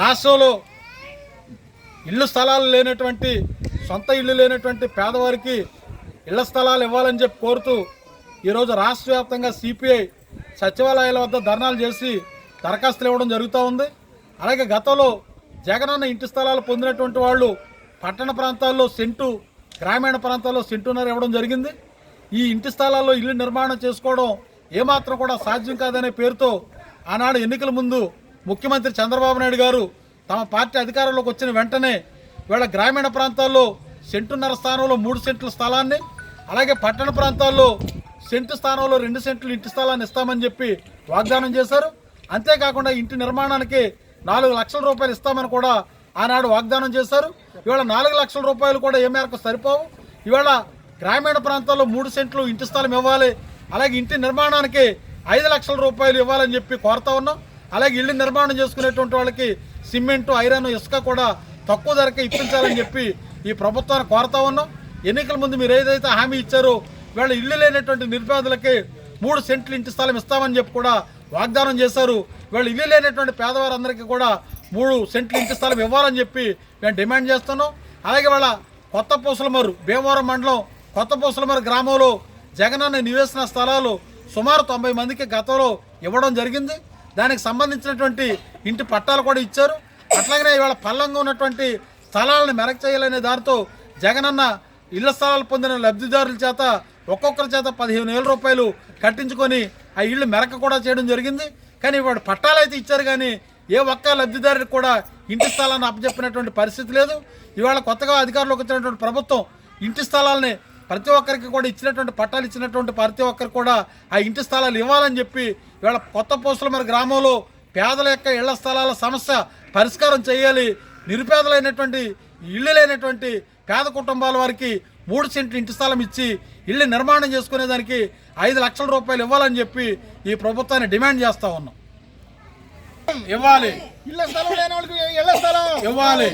రాష్ట్రంలో ఇళ్ళు స్థలాలు లేనటువంటి సొంత ఇల్లు లేనటువంటి పేదవారికి ఇళ్ళ స్థలాలు ఇవ్వాలని చెప్పి కోరుతూ ఈరోజు రాష్ట్ర వ్యాప్తంగా సిపిఐ సచివాలయాల వద్ద ధర్నాలు చేసి దరఖాస్తులు ఇవ్వడం జరుగుతూ ఉంది. అలాగే గతంలో జగనన్న ఇంటి స్థలాలు పొందినటువంటి వాళ్ళు పట్టణ ప్రాంతాల్లో సెంటు గ్రామీణ ప్రాంతాల్లో సెంటున్నర ఇవ్వడం జరిగింది. ఈ ఇంటి స్థలాల్లో ఇల్లు నిర్మాణం చేసుకోవడం ఏమాత్రం కూడా సాధ్యం కాదనే పేరుతో ఆనాడు ఎన్నికల ముందు ముఖ్యమంత్రి చంద్రబాబు నాయుడు గారు తమ పార్టీ అధికారంలోకి వచ్చిన వెంటనే వీళ్ళ గ్రామీణ ప్రాంతాల్లో సెంటున్నర స్థానంలో మూడు సెంట్ల స్థలాన్ని అలాగే పట్టణ ప్రాంతాల్లో సెంటు స్థానంలో రెండు సెంట్లు ఇంటి స్థలాన్ని ఇస్తామని చెప్పి వాగ్దానం చేశారు. అంతేకాకుండా ఇంటి నిర్మాణానికి నాలుగు లక్షల రూపాయలు ఇస్తామని కూడా ఆనాడు వాగ్దానం చేశారు. ఇవాళ నాలుగు లక్షల రూపాయలు కూడా ఏ మేరకు సరిపోవు? ఇవాళ గ్రామీణ ప్రాంతాల్లో మూడు సెంట్లు ఇంటి స్థలం ఇవ్వాలి అలాగే ఇంటి నిర్మాణానికి ఐదు లక్షల రూపాయలు ఇవ్వాలని చెప్పి కోరుతా ఉన్నాం. అలాగే ఇల్లు నిర్మాణం చేసుకునేటువంటి వాళ్ళకి సిమెంట్ ఐరన్ ఇసుక కూడా తక్కువ ధరకే ఇప్పించాలని చెప్పి ఈ ప్రభుత్వాన్ని కోరుతా ఉన్నాం. ఎన్నికల ముందు మీరు ఏదైతే హామీ ఇచ్చారో వీళ్ళ ఇల్లు లేనటువంటి నిర్పేదలకి మూడు సెంట్లు ఇంటి స్థలం ఇస్తామని చెప్పి కూడా వాగ్దానం చేశారు. వీళ్ళు ఇల్లు లేనటువంటి పేదవారందరికీ కూడా మూడు సెంట్లు ఇంటి స్థలం ఇవ్వాలని చెప్పి మేము డిమాండ్ చేస్తున్నాం. అలాగే వాళ్ళ కొత్త పూసలమరు భీమవరం మండలం కొత్త పూసలమరు గ్రామంలో జగనన్న నివేశన స్థలాలు సుమారు తొంభై మందికి గతంలో ఇవ్వడం జరిగింది. దానికి సంబంధించినటువంటి ఇంటి పట్టాలు కూడా ఇచ్చారు. అట్లాగనే ఇవాళ పల్లంగా ఉన్నటువంటి స్థలాలను మెరక్ చేయాలనే దారితో జగనన్న ఇళ్ళ స్థలాలు పొందిన లబ్ధిదారుల చేత ఒక్కొక్కరి చేత పదిహేను వేల రూపాయలు కట్టించుకొని ఆ ఇళ్ళు మెరక కూడా చేయడం జరిగింది. కానీ వాడు పట్టాలు అయితే ఇచ్చారు కానీ ఏ ఒక్క లబ్ధిదారుడికి కూడా ఇంటి స్థలాన్ని అప్పచెప్పినటువంటి పరిస్థితి లేదు. ఇవాళ కొత్తగా అధికారంలోకి వచ్చినటువంటి ప్రభుత్వం ఇంటి స్థలాలని ప్రతి ఒక్కరికి కూడా ఇచ్చినటువంటి పట్టాలు ఇచ్చినటువంటి ప్రతి ఒక్కరికి కూడా ఆ ఇంటి స్థలాలు ఇవ్వాలని చెప్పి ఇవాళ కొత్త పోస్టుల మరి గ్రామంలో పేదల యొక్క ఇళ్ళ స్థలాల సమస్య పరిష్కారం చేయాలి. నిరుపేదలైనటువంటి ఇల్లు లేనటువంటి పేద కుటుంబాల వారికి మూడు సెంట్లు ఇంటి స్థలం ఇచ్చి ఇల్లు నిర్మాణం చేసుకునేదానికి ఐదు లక్షల రూపాయలు ఇవ్వాలని చెప్పి ఈ ప్రభుత్వాన్ని డిమాండ్ చేస్తా ఉన్నాం. ఇవ్వాలి. ఇళ్ళ స్థలం లేని వాళ్ళకి ఇళ్ళ స్థలం. ఇవ్వాలి.